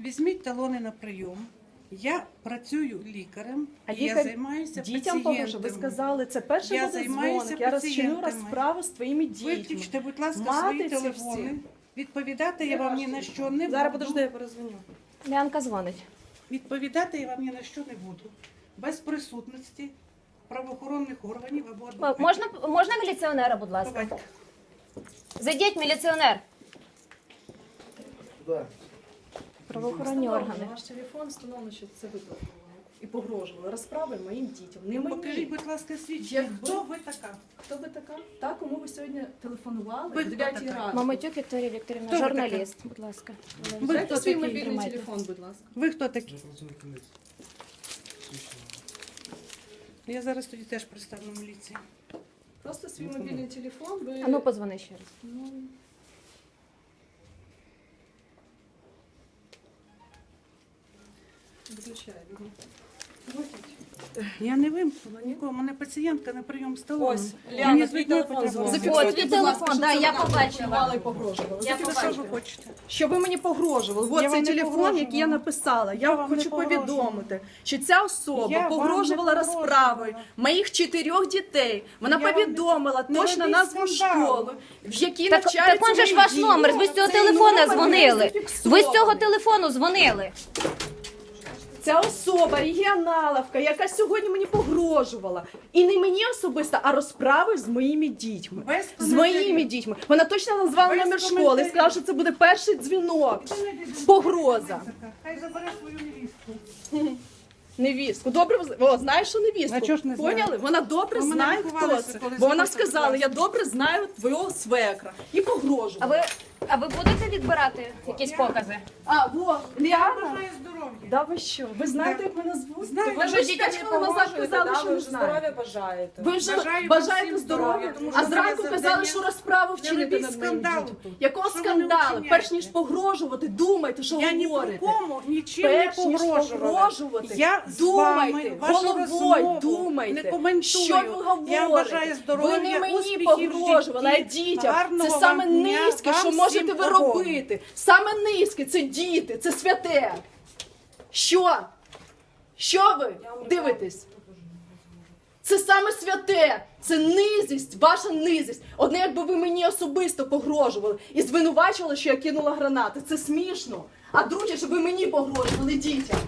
Візьміть талони на прийом. Я працюю лікарем, А і я лікар займаюся Дітям погрожує. Ви сказали, це перший Я займаюся дзвоник. Я розчиню розправу з твоїми дітьми. Виключте, будь ласка, Мати свої телефони. всі. Відповідати я вам ні на що не Зараз буду. подожди, я перезвоню. Лянка дзвонить. Відповідати я вам ні на що не буду. Без присутності правоохоронних органів або адвокатів. Можна, можна міліціонера, будь ласка? Давайте. Зайдіть, міліціонер. Куда? Правоохоронні органи. Ваш телефон встановлено, що це ви. І погрожували розправи моїм дітям. Не мені. Покажіть, будь ласка, свідчення. Якби- Хто ви така? Хто ви така? Та, кому ви сьогодні телефонували Ви в хто 9 така? ранку. Мамотюк Вікторія Вікторівна, Хто ви журналіст, будь ласка. Ви Дайте хто свій такий? мобільний Тримайте. телефон, будь ласка. Ви хто такі? Я. Свідчення. Я зараз тоді теж приставлю міліції. Просто свій мобільний телефон. Ви... А ну позвони ще раз. Ну, Я не вимкнула нікого. У мене пацієнтка на прийом столу. Ось, Ляна, твій телефон дзвонить. О, твій телефон, да, я побачила. і. Я Ви що ви хочете? Що ви мені погрожували? Я вам цей не телефон, погрожувала. який я написала. Я, Я вам не хочу погрожувала. повідомити, що ця особа Я вам не погрожувала розправою моїх чотирьох дітей. Вона Я вам не- повідомила Не точно назву школи, в якій Так, навчаються так он же ж мої ваш діти. номер, ви з цього Цей телефона номер дзвонили. Ви з цього телефону дзвонили. Ця особа регіоналовка, яка сьогодні мені погрожувала. І не мені особисто, а розправи з моїми дітьми. Без З моїми дітьми. Вона точно назвала номер школи і сказала, що це буде перший дзвінок. Погроза. Хай забере свою невістку. Невістку. Добре, вз- о, знаєш, що невістку. А чого ж не знаю? Поняли? Вона добре Ви знає, хто це. Бо вона сказала, я добре знаю твого свекра. І А погрожувала. ви, а ви будете відбирати якісь покази? А, во, Ліана. бажаю здоров'я. Да ви що? Ви знаєте, як мене звуть? Знаю. Ви ж п'ять хвилин назад казали, що не знаєте. здоров'я бажаєте. Ви вже Бажаю бажаєте всім здоров'я, здоров'я, тому а що зранку моє казали, завдання що розправу не вчинити робіть над моїм скандалу дітям. тут. Якого Що ви скандалу? вчиняєте? Перш ніж погрожувати, думайте, що Я ні говорите. про кому нічим не Перш ніж погрожувала. погрожувати, Я з думайте, вами, вашу головою розмову думайте, не коментую. що ви говорите. Я бажаю здоров'я, Ви не мені успіхів погрожували, а житті. дітям. Гарного Це саме вам дня, низьке, вам що можете ви робити. Саме низьке, це діти, це святе. Що? Що ви дивитесь? Це саме святе, це низість, ваша низість. Одне, якби ви мені особисто погрожували і звинувачували, що я кинула гранати. Це смішно. А друге, щоб ви мені погрожували дітям.